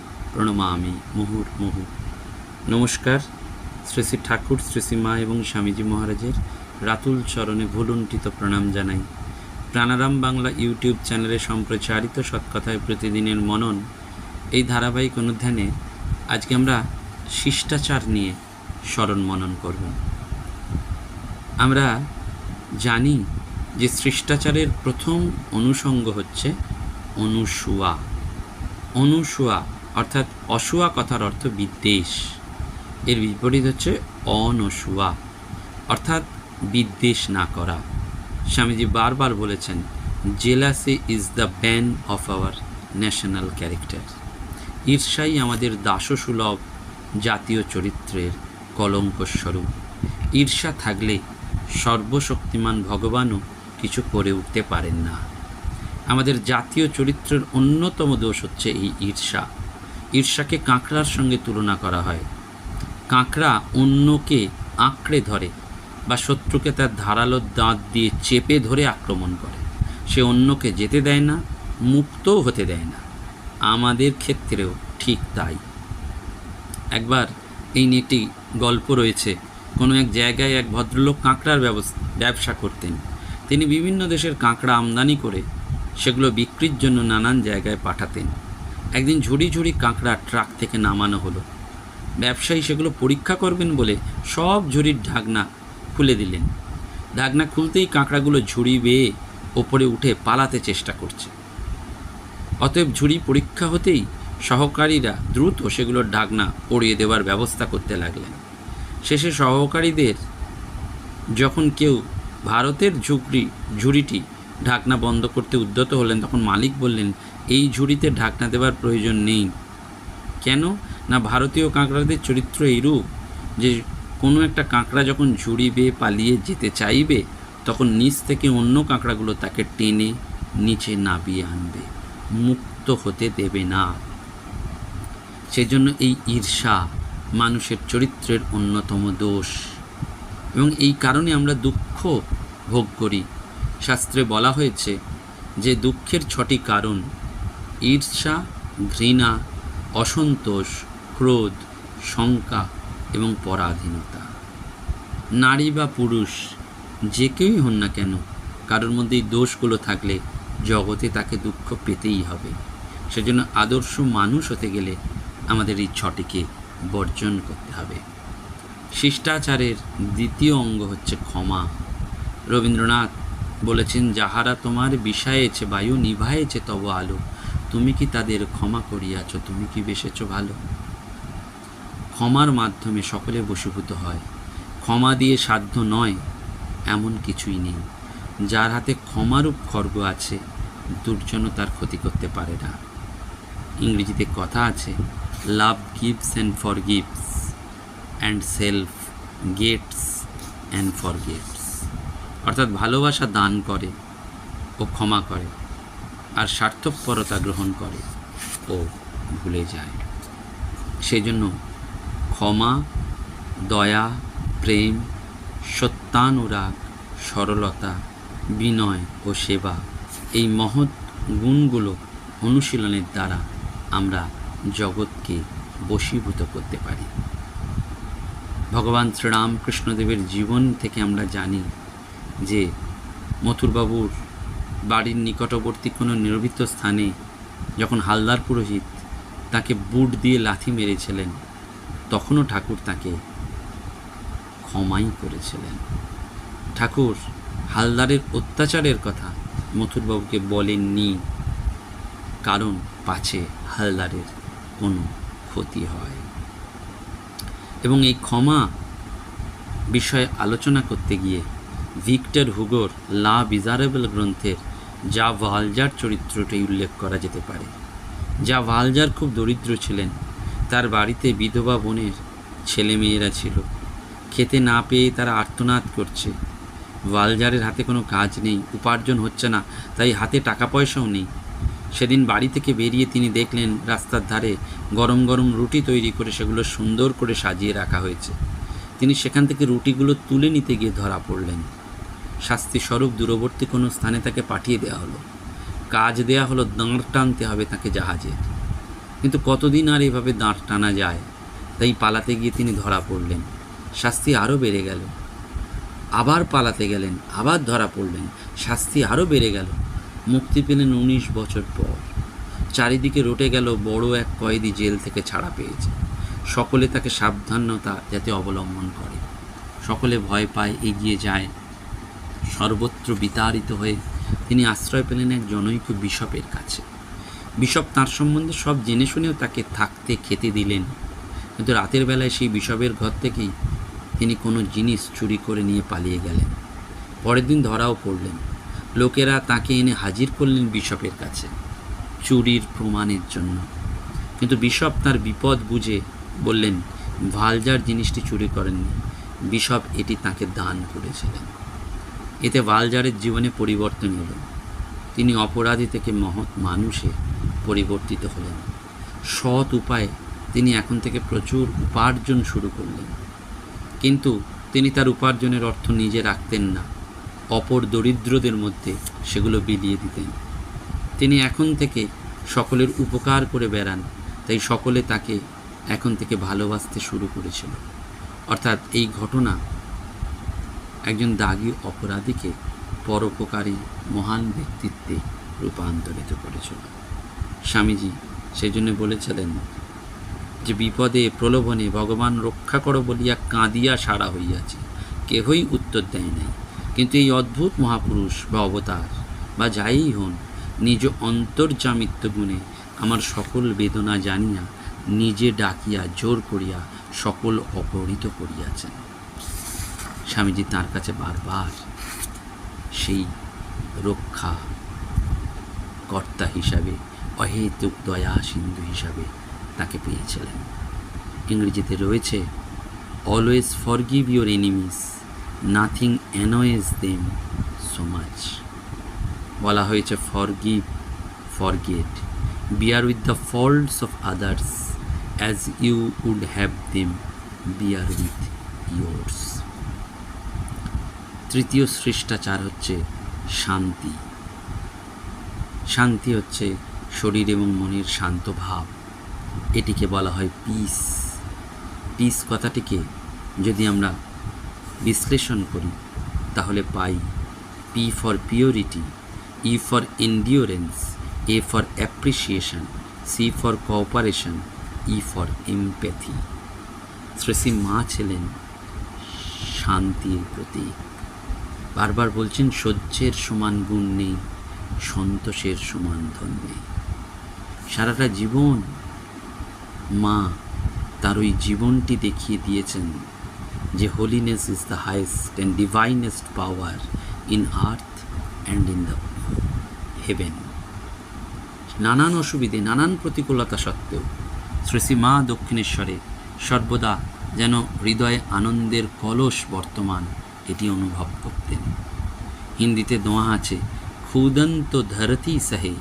প্রণমামি, মুহুর, মুহু। নমস্কার, শ্রী শ্রী ঠাকুর, শ্রী শ্রী মা এবং স্বামীজি মহারাজের রাতুল চরণে ভুলুণ্ঠিত প্রণাম জানাই। প্রাণারাম বাংলা ইউটিউব চ্যানেলে সম্প্রচারিত সৎকথায় প্রতিদিনের মনন, এই ধারাবাহিক অনুধ্যানে আজকে আমরা শিষ্টাচার নিয়ে স্মরণ মনন করব। আমরা জানি যে শিষ্টাচারের প্রথম অনুষঙ্গ হচ্ছে অনুসুয়া। অনুসুয়া অর্থাৎ অসুয়া কথার অর্থ বিদ্বেষ। এর বিপরীত হচ্ছে অনসুয়া অর্থাৎ বিদ্বেষ না করা। স্বামীজি বারবার বলেছেন jealousy is the bane of our national character ঈর্ষাই আমাদের দাসসুলভ জাতীয় চরিত্রের কলঙ্কস্বরূপ ঈর্ষা থাকলে সর্বশক্তিমান ভগবানও কিছু করে উঠতে পারেন না। আমাদের জাতীয় চরিত্রের অন্যতম দোষ হচ্ছে এই ঈর্ষা। ঈর্ষাকে কাঁকড়ার সঙ্গে তুলনা করা হয়। কাঁকড়া অন্যকে আঁকড়ে ধরে বা শত্রুকে তার ধারালো দাঁত দিয়ে চেপে ধরে আক্রমণ করে। সে অন্যকে যেতে দেয় না, মুক্তও হতে দেয় না। আমাদের ক্ষেত্রেও ঠিক তাই। একবার এই নিয়ে একটি গল্প রয়েছে। কোনো এক জায়গায় এক ভদ্রলোক কাঁকড়ার ব্যবস্থা ব্যবসা করতেন। তিনি বিভিন্ন দেশের কাঁকড়া আমদানি করে সেগুলো বিক্রির জন্য নানান জায়গায় পাঠাতেন। একদিন ঝুড়ি ঝুড়ি কাঁকড়া ট্রাক থেকে নামানো হলো। ব্যবসায়ী সেগুলো পরীক্ষা করবেন বলে সব ঝুড়ির ঢাকনা খুলে দিলেন। ঢাকনা খুলতেই কাঁকড়াগুলো ঝুড়ি বেয়ে ওপরে উঠে পালাতে চেষ্টা করছে। অতএব ঝুড়ি পরীক্ষা হতেই সহকারীরা দ্রুত সেগুলোর ঢাকনা পরিয়ে দেওয়ার ব্যবস্থা করতে লাগলেন। শেষে সহকারীদের যখন কেউ ভারতের ঝুঁকড়ি ঝুড়িটি ঢাকনা বন্ধ করতে উদ্যত হলেন, তখন মালিক বললেন, এই ঝুড়িতে ঢাকনা দেওয়ার প্রয়োজন নেই। কেন? না ভারতীয় কাঁকড়াদের চরিত্র এইরূপ যে কোনো একটা কাঁকড়া যখন ঝুড়ি বেয়ে পালিয়ে যেতে চাইবে, তখন নিচ থেকে অন্য কাঁকড়াগুলো তাকে টেনে নিচে নাবিয়ে আনবে, মুক্ত হতে দেবে না। সেজন্য এই ঈর্ষা মানুষের চরিত্রের অন্যতম দোষ। এবং এই কারণে আমরা দুঃখ ভোগ করি। শাস্ত্রে বলা হয়েছে যে দুঃখের ছটি কারণ, ঈর্ষা, ঘৃণা, অসন্তোষ, ক্রোধ, শঙ্কা এবং পরাধীনতা। নারী বা পুরুষ, যে কেউই হন না কেন, কারোর মধ্যে এই দোষগুলো থাকলে জগতে তাকে দুঃখ পেতেই হবে। সেজন্য আদর্শ মানুষ হতে গেলে আমাদের এই ছটিকে বর্জন করতে হবে। শিষ্টাচারের দ্বিতীয় অঙ্গ হচ্ছে ক্ষমা। রবীন্দ্রনাথ বলেছেন, যাহারা তোমার বিষায়েছে, বায়ু নিভায়েছে, তব আলো। তুমি কি তাদের ক্ষমা করিয়াছ? তুমি কি বেসেছ ভালো? ক্ষমার মাধ্যমে সকলে বশীভূত হয়। ক্ষমা দিয়ে সাধ্য নয়, এমন কিছুই নেই। যার হাতে ক্ষমারূপ খর্গ আছে দুর্জন তার ক্ষতি করতে পারে না। ইংরেজিতে কথা আছে, love gives and forgives and self gets and forgets অর্থাৎ ভালোবাসা দান করে ও ক্ষমা করে আর স্বার্থপরতা গ্রহণ করে ও ভুলে যায়। সেজন্য ক্ষমা, দয়া, প্রেম, সত্যানুরাগ, সরলতা, বিনয় ও সেবা এই মহৎ গুণগুলো অনুশীলনের দ্বারা আমরা জগৎকে বশীভূত করতে পারি। ভগবান শ্রীরামকৃষ্ণদেবের জীবন থেকে আমরা জানি যে মথুরবাবুর বাড়ির নিকটবর্তী কোনো নির্ভীত স্থানে যখন হালদার পুরোহিত তাকে বুট দিয়ে লাথি মেরেছিলেন, তখনও ঠাকুর তাকে ক্ষমাই করেছিলেন। ঠাকুর, হালদারের অত্যাচারের কথা মথুরবাবুকে বলেননি, কারণ পাছে হালদারের কোনো ক্ষতি হয়। এবং এই ক্ষমা বিষয়ে আলোচনা করতে গিয়ে ভিক্টর হুগোর লা বিজারেবল গ্রন্থের যা ভালজার চরিত্রটি উল্লেখ করা যেতে পারে। যা ভালজার খুব দরিদ্র ছিলেন, তার বাড়িতে বিধবা বোনের ছেলে মেয়েরা ছিল। খেতে না পেয়ে তারা আর্তনাদ করছে। ওয়ালজারের হাতে কোনো কাজ নেই, উপার্জন হচ্ছে না, তাই হাতে টাকা পয়সাও নেই। সেদিন বাড়ি থেকে বেরিয়ে তিনি দেখলেন রাস্তার ধারে গরম গরম রুটি তৈরি করে সেগুলো সুন্দর করে সাজিয়ে রাখা হয়েছে। তিনি সেখান থেকে রুটিগুলো তুলে নিতে গিয়ে ধরা পড়লেন। শাস্তি স্বরূপ দূরবর্তী কোনো স্থানে তাকে পাঠিয়ে দেওয়া হলো। কাজ দেয়া হলো দাঁড় টানতে হবে তাকে জাহাজে। কিন্তু কতদিন আর এভাবে দাঁড় টানা যায়? তাই পালাতে গিয়ে তিনি ধরা পড়লেন। শাস্তি আরও বেড়ে গেল। আবার পালাতে গেলেন, আবার ধরা পড়লেন। শাস্তি আরও বেড়ে গেল। মুক্তি পেলেন উনিশ বছর পর। চারিদিকে রটে গেল বড় এক কয়েদি জেল থেকে ছাড়া পেয়েছে। সকলে তাকে সাবধানতা যাতে অবলম্বন করে। সকলে ভয় পায় এগিয়ে যায় সর্বত্র বিতাড়িত হয়ে তিনি আশ্রয় পেলেন এক জনৈক বিশপের কাছে। বিশপ তার সম্বন্ধে সব জেনে শুনেও তাকে থাকতে খেতে দিলেন। কিন্তু রাতের বেলায় সেই বিশপের ঘর থেকেই তিনি কোনো জিনিস চুরি করে নিয়ে পালিয়ে গেলেন। পরের দিন ধরাও পড়লেন। লোকেরা তাকে এনে হাজির করলেন বিশপের কাছে চুরির প্রমাণের জন্য। কিন্তু বিশপ তার বিপদ বুঝে বললেন, ভালজার জিনিসটি চুরি করেননি। বিশপ এটি তাকে দান করেছিলেন। এতে ভালজারের জীবনে পরিবর্তন এলো তিনি অপরাধী থেকে মহৎ মানুষে পরিবর্তিত হলেন। সৎ উপায়ে তিনি এখন থেকে প্রচুর উপার্জন শুরু করলেন। কিন্তু তিনি তার উপার্জনের অর্থ নিজে রাখতেন না। অপর দরিদ্রদের মধ্যে সেগুলো বিলিয়ে দিতেন। তিনি এখন থেকে সকলের উপকার করে বেড়ান, তাই সকলে তাকে এখন থেকে ভালোবাসতে শুরু করেছিল। অর্থাৎ এই ঘটনা একজন দাগি অপরাধীকে পরোপকারী মহান ব্যক্তিত্বে রূপান্তরিত করেছিল। স্বামীজি সেই জন্য বলেছিলেন যে, বিপদে, প্রলোভনে ভগবান রক্ষা করো বলিয়া কাঁদিয়া সারা হইয়াছে। কেহই উত্তর দেয় নাই। কিন্তু এই অদ্ভুত মহাপুরুষ বা অবতার বা যাই হন, নিজ অন্তর্জামিত্ব গুণে আমার সকল বেদনা জানিয়া নিজে ডাকিয়া জোর করিয়া সকল অপহৃত করিয়াছেন। স্বামীজি তার কাছে বারবার সেই রক্ষা কর্তা হিসাবে, অহেতুক দয়া সিন্ধু হিসাবে তাকে পেয়েছিলেন। ইংরেজিতে রয়েছে always forgive your enemies nothing annoys them so much বলা হয়েছে forgive forget bear with the faults of others as you would have them bear with yours তৃতীয় শিষ্টাচার হচ্ছে শান্তি। শান্তি হচ্ছে শরীর এবং মনের শান্ত ভাব। এটিকে বলা হয় পিস পিস কথাটিকে যদি আমরা বিশ্লেষণ করি, তাহলে পাই P for purity E for endurance A for appreciation C for cooperation E for empathy শ্রেষী মা ছিলেন শান্তির প্রতীক। বারবার বলছেন, সহ্যের সমান গুণ নেই, সন্তোষের সমান ধন নেই। সারাটা জীবন মা তার ওই জীবনটি দেখিয়ে দিয়েছেন যে holiness is the highest and divinest power in earth and in the heaven নানান অসুবিধে, নানান প্রতিকূলতা সত্ত্বেও শ্রী মা দক্ষিণেশ্বরে সর্বদা যেন হৃদয়ে আনন্দের কলস বর্তমান এটি অনুভব করতেন। হিন্দিতে দোয়া আছে, খুদন্ত ধরতি সহে,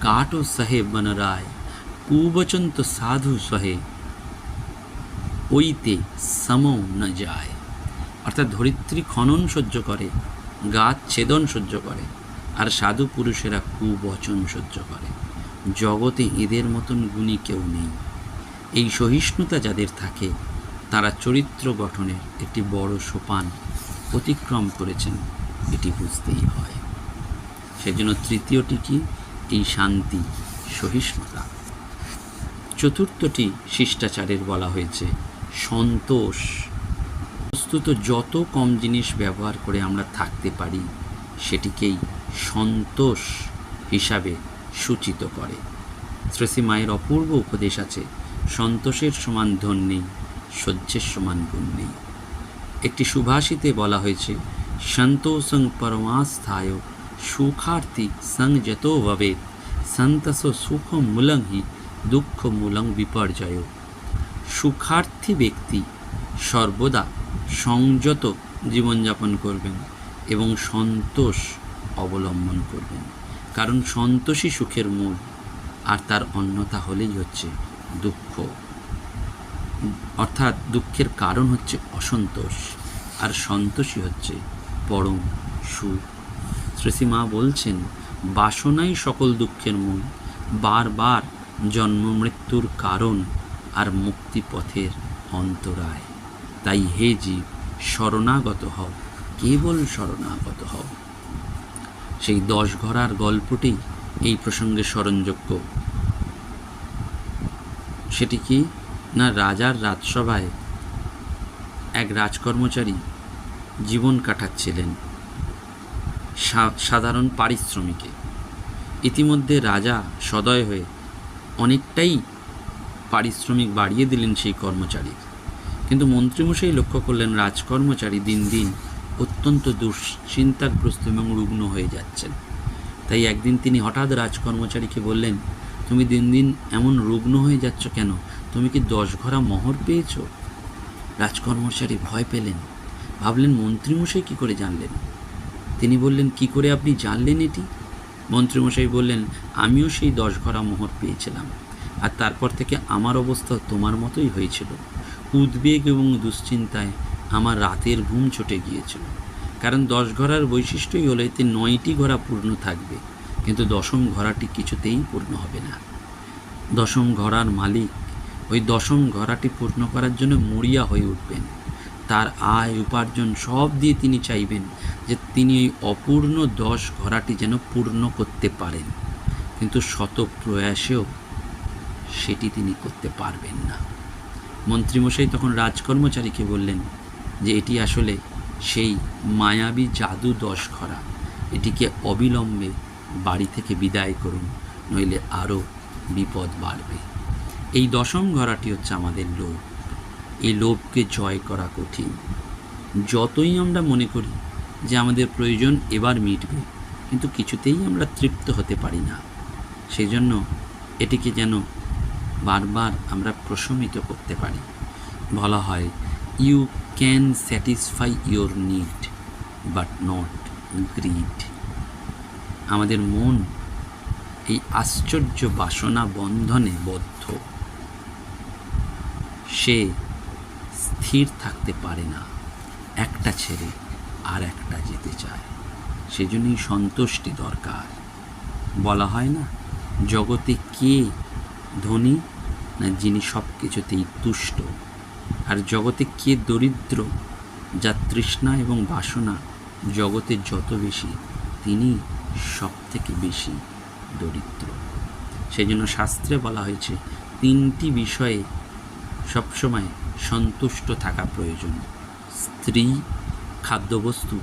কাটো সহে বনরায়, কুবচন্ত সাধু সহে, ওইতে সমও ন যায়। অর্থাৎ ধরিত্রী খনন সহ্য করে গাছ ছেদন সহ্য করে, আর সাধু পুরুষেরা কুবচন সহ্য করে। জগতে এদের মতন গুণী কেউ নেই। এই সহিষ্ণুতা যাদের থাকে, তারা চরিত্র গঠনের একটি বড় সোপান। অতিক্রম করেছেন, এটি বুঝতেই হয়। সেজন্য তৃতীয়টি কি? এই শান্তি, সহিষ্ণুতা। চতুর্থটি শিষ্টাচারের বলা হয়েছে, সন্তোষ। বস্তুত যত কম জিনিস ব্যবহার করে আমরা থাকতে পারি, সেটিকেই সন্তোষ হিসাবে সূচিত করে। শ্রেষী মায়ের অপূর্ব উপদেশ আছে, সন্তোষের সমান ধন নেই, সহ্যের সমান গুণ নেই। একটি সুভাষিতে বলা হয়েছে, সন্তোষং পরমাস্থায় সুখার্থী সং যত ভবে সন্তস সুখ মূলং হি দুঃখ মূলং বিপর্যয়। সুখার্থী ব্যক্তি সর্বদা সংযত জীবনযাপন করবেন এবং সন্তোষ অবলম্বন করবেন। কারণ সন্তোষই সুখের মূল, আর তার অন্যতা হলেই হচ্ছে দুঃখ। অর্থাৎ দুঃখের কারণ হচ্ছে অসন্তোষ আর সন্তোষই হচ্ছে পরম সুখ। শ্রেষী মা বলছেন, বাসনাই সকল দুঃখের মূল। বারবার জন্ম মৃত্যুর কারণ আর মুক্তিপথের অন্তরায়। তাই হে জীব, শরণাগত হও, কেবল শরণাগত হও। সেই দশ ঘরার গল্পটি এই প্রসঙ্গে স্মরণযোগ্য। সেটি কি? না রাজার রাজসভায় এক রাজকর্মচারী জীবন কাটাচ্ছিলেন সাধারণ পারিশ্রমিকে। ইতিমধ্যে রাজা সদয় হয়ে অনেকটাই পারিশ্রমিক বাড়িয়ে দিলেন সেই কর্মচারীর। কিন্তু মন্ত্রীমশাই লক্ষ্য করলেন রাজকর্মচারী দিন দিন অত্যন্ত দুশ্চিন্তাগ্রস্ত এবং রুগ্ন হয়ে যাচ্ছেন। তাই একদিন তিনি হঠাৎ রাজকর্মচারীকে বললেন, তুমি দিন দিন এমন রুগ্ন হয়ে যাচ্ছ কেন? তুমি কি দশ ঘরা মোহর পেয়েছ? রাজকর্মচারী ভয় পেলেন। ভাবলেন, মন্ত্রীমশাই কি করে জানলেন? তিনি বললেন, কি করে আপনি জানলেন এটি? মন্ত্রীমশাই বললেন, আমিও সেই দশ ঘরা মোহর পেয়েছিলাম। আর তারপর থেকে আমার অবস্থা তোমার মতোই হয়েছিল। উদ্বেগ এবং দুশ্চিন্তায় আমার রাতের ঘুম ছুটে গিয়েছিল। কারণ দশ ঘরার বৈশিষ্ট্যই হলো, এতে নয়টি ঘোড়া পূর্ণ থাকবে। কিন্তু দশম ঘোড়াটি কিছুতেই পূর্ণ হবে না। দশম ঘোড়ার মালিক ওই দশম ঘোড়াটি পূর্ণ করার জন্য মরিয়া হয়ে উঠবেন। তার আয়, উপার্জন সব দিয়ে তিনি চাইবেন যে তিনি এই অপূর্ণ দশ ঘোড়াটি যেন পূর্ণ করতে পারেন। কিন্তু শত প্রয়াসেও সেটি তিনি করতে পারবেন না। মন্ত্রীমশাই তখন রাজকর্মচারীকে বললেন যে এটি আসলে সেই মায়াবী জাদু দশ ঘরা। এটিকে অবিলম্বে বাড়ি থেকে বিদায় করুন, নইলে আরও বিপদ বাড়বে। এই দশম ঘরাটি হচ্ছে আমাদের লোভ। এই লোভকে জয় করা কঠিন। যতই আমরা মনে করি যে আমাদের প্রয়োজন এবার মিটবে, কিন্তু কিছুতেই আমরা তৃপ্ত হতে পারি না। সেই জন্য এটিকে যেন বারবার আমরা প্রশমিত করতে পারি। বলা হয় you can satisfy your need but not greed আমাদের মন এই আশ্চর্য বাসনা বন্ধনে বদ্ধ সে স্থির থাকতে পারে না। একটা ছেড়ে আর একটা যেতে চায়। সেজন্যই সন্তুষ্টি দরকার। বলা হয় না, জগতে কে ধনী? না, যিনি সব কিছুতেই তুষ্ট। আর জগতে কে দরিদ্র? যার তৃষ্ণা এবং বাসনা জগতে যত বেশি, তিনি সব থেকে বেশি দরিদ্র। সেই জন্য শাস্ত্রে বলা হয়েছে, তিনটি বিষয়ে সবসময় সন্তুষ্ট থাকা প্রয়োজন। স্ত্রী, খাদ্যবস্তু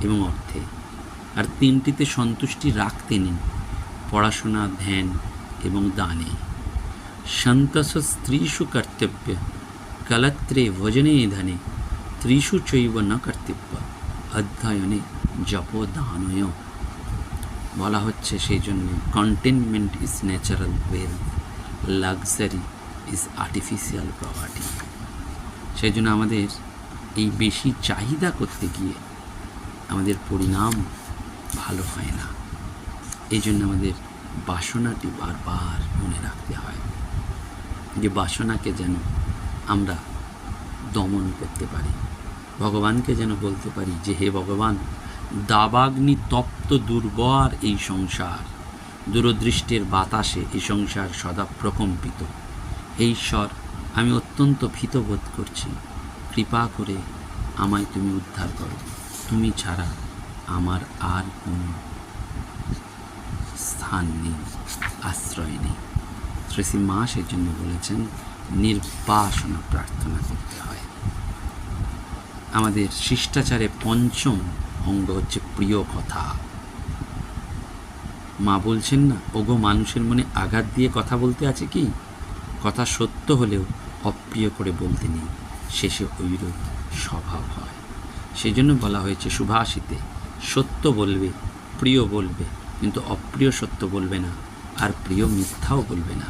এবং অর্থে। আর তিনটিতে সন্তুষ্টি রাখতে নেই। পড়াশোনা, ধ্যান এবং দানে। সন্তস স্ত্রীষু কর্তব্য। কলত্রে ভজনে ধনে। ত্রিষু চৈব ন কর্তব্য। অধ্যয়নে জপ দানয়। বলা হচ্ছে সেই জন্য contentment is natural wealth luxury is artificial property সেই জন্য আমাদের এই বেশি চাহিদা করতে গিয়ে আমাদের পরিণাম ভালো হয় না। এই জন্য আমাদের বাসনাটি বারবার মনে রাখতে হয় যে বাসনাকে যেন আমরা দমন করতে পারি। ভগবানকে যেন বলতে পারি যে, হে ভগবান, দাবাগ্নি তপ্ত দুর্বার এই সংসার, দূরদৃষ্টির বাতাসে এই সংসার সদা প্রকম্পিত। ঈশ্বর আমি অত্যন্ত ভীত বোধ করছি। কৃপা করে আমায় তুমি উদ্ধার করো। তুমি ছাড়া আমার আর কোনো স্থান নেই, আশ্রয় নেই। শ্রী মা সেই জন্য বলেছেন, নির্বাসনা প্রার্থনা করতে হয়। আমাদের শিষ্টাচারে পঞ্চম অঙ্গ হচ্ছে প্রিয় কথা। মা বলছেন না, ওগো মানুষের মনে আঘাত দিয়ে কথা বলতে আছে কি? কথা সত্য হলেও অপ্রিয় করে বলতে নেই। শেষে ঐরূপ স্বভাব হয়। সেই জন্য বলা হয়েছে, সুভাষিতে সত্য বলবে, প্রিয় বলবে, কিন্তু অপ্রিয় সত্য বলবে না, আর প্রিয় মিথ্যাও বলবে না।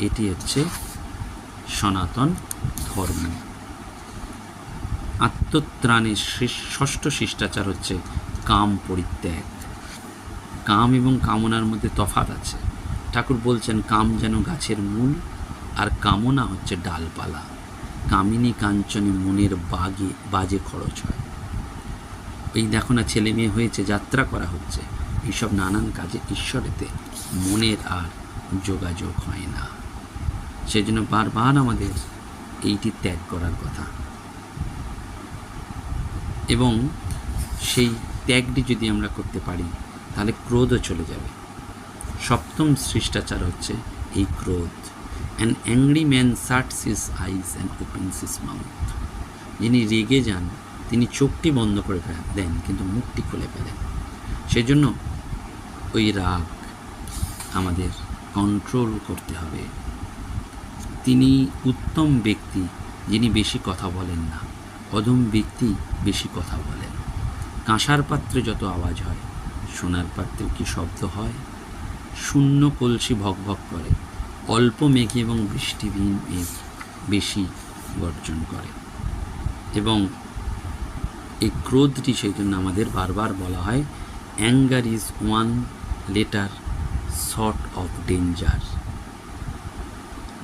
এটি হচ্ছে সনাতন ধর্ম। আত্মত্রাণের ষষ্ঠ শিষ্টাচার হচ্ছে কাম পরিত্যাগ। কাম এবং কামনার মধ্যে তফাৎ আছে। ঠাকুর বলছেন, কাম যেন গাছের মূল আর কামনা হচ্ছে ডালপালা। কামিনী কাঞ্চনে মনের বাগে, বাজে খরচ হয়। এই দেখো না, ছেলে মেয়ে হয়েছে, যাত্রা করা হচ্ছে। এইসব নানান কাজে ঈশ্বরেতে মনের আর যোগাযোগ হয় না। সেজন্য বারবার আমাদের এইটি ত্যাগ করার কথা। এবং সেই ত্যাগটি যদি আমরা করতে পারি, তাহলে ক্রোধও চলে যাবে। সপ্তম শিষ্টাচার হচ্ছে এই ক্রোধ। An angry man shuts his eyes and opens his mouth যিনি রেগে যান, তিনি চোখটি বন্ধ করে দেন, কিন্তু মুখটি খুলে ফেলেন। সেজন্য ওই রাগ আমাদের কন্ট্রোল করতে হবে। তিনি উত্তম ব্যক্তি, যিনি বেশি কথা বলেন না। অদম ব্যক্তি বেশি কথা বলেন। কাঁসার পাত্রে যত আওয়াজ হয়, সোনার পাত্রে কি শব্দ হয়? শূন্য কলসি ভকভক করে। অল্প মেঘে এবং বৃষ্টিবিহীন মেঘ বেশি গর্জন করে। এবং এই ক্রোধটি সেই জন্য আমাদের বারবার বলা হয় anger is one letter short of danger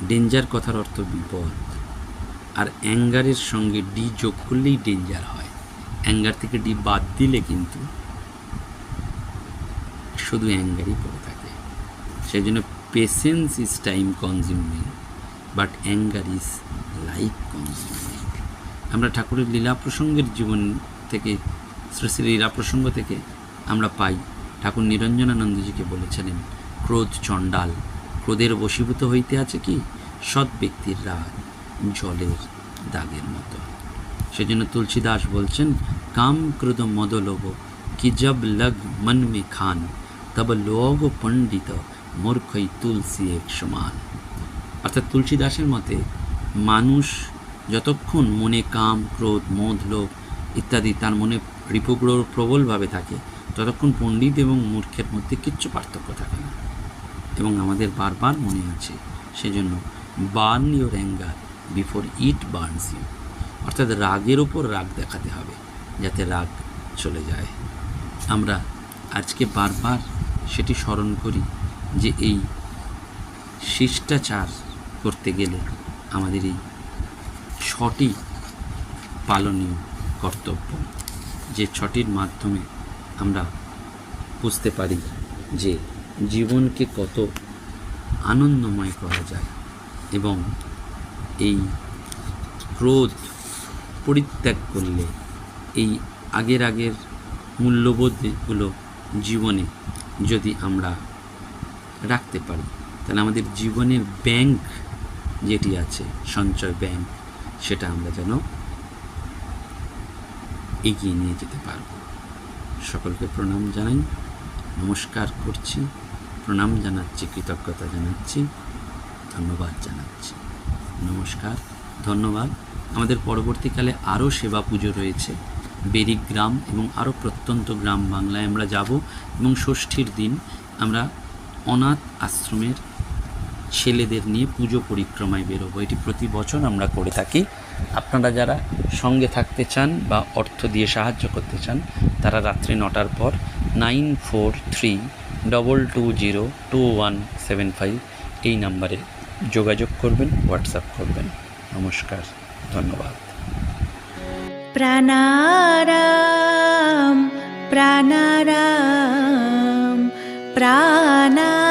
danger কথার অর্থ বিপদ। আর অ্যাঙ্গারের সঙ্গে ডি যোগ করলেই ডেঞ্জার হয়। অ্যাঙ্গার থেকে ডি বাদ দিলে কিন্তু শুধু অ্যাঙ্গারই পড়ে থাকে। সেই জন্য patience is time consuming but anger is life consuming আমরা ঠাকুরের লীলা প্রসঙ্গের জীবন থেকে শ্রী শ্রী লীলা প্রসঙ্গ থেকে আমরা পাই ঠাকুর নিরঞ্জনানন্দজিকে বলেছিলেন, ক্রোধ চণ্ডাল, ক্রোধের বশীভূত হইতে আছে কি? সৎ ব্যক্তির রাগ জলের দাগের মতো। সেজন্য তুলসীদাস বলছেন, কাম ক্রোধ মদ লোভ কি জব লগ মন মে খান, তব লোগ পণ্ডিত মূর্খই তুলসী এক সমান। অর্থাৎ তুলসীদাসের মতে, মানুষ যতক্ষণ মনে কাম, ক্রোধ, মদ, লোভ ইত্যাদি তার মনে রিপুগ্রহ প্রবলভাবে থাকে, ততক্ষণ পণ্ডিত এবং মূর্খের মধ্যে কিচ্ছু পার্থক্য থাকে না। এবং আমাদের বারবার মনে আছে, সেজন্য burn your anger before it burns you. অর্থাৎ রাগের ওপর রাগ দেখাতে হবে, যাতে রাগ চলে যায়। আমরা আজকে বারবার সেটি স্মরণ করি। যে এই শিষ্টাচার করতে গেলে আমাদের এই ছটি পালনীয় কর্তব্য, যে ছটির মাধ্যমে আমরা বুঝতে পারি যে জীবনকে কত আনন্দময় করা যায় এবং এই ক্রোধ পরিত্যাগ করলে এই আগের আগের মূল্যবোধগুলো জীবনে যদি আমরা রাখতে পারি। তাহলে আমাদের জীবনের ব্যাংক যেটি আছে, সঞ্চয় ব্যাংক সেটা আমরা যেন এগিয়ে নিয়ে যেতে পারব। সকলকে প্রণাম জানাই, নমস্কার করছি, প্রণাম জানাচ্ছি, কৃতজ্ঞতা জানাচ্ছি, ধন্যবাদ জানাচ্ছি। নমস্কার, ধন্যবাদ। আমাদের পরবর্তীকালে আরও সেবা পুজো রয়েছে বেরিক গ্রাম এবং আরও প্রত্যন্ত গ্রাম বাংলায় আমরা যাব এবং ষষ্ঠীর দিন আমরা অনাথ আশ্রমের ছেলেদের নিয়ে পুজো পরিক্রমায় বেরোবো। এটি প্রতি বছর আমরা করে থাকি। আপনারা যারা সঙ্গে থাকতে চান বা অর্থ দিয়ে সাহায্য করতে চান, তারা রাত্রি নটার পর nine four three double two zero two one seven five এই নাম্বারে যোগাযোগ করবেন, হোয়াটসঅ্যাপ করবেন। নমস্কার, ধন্যবাদ। প্রাণারাম প্রাণারাম। প্রাণারাম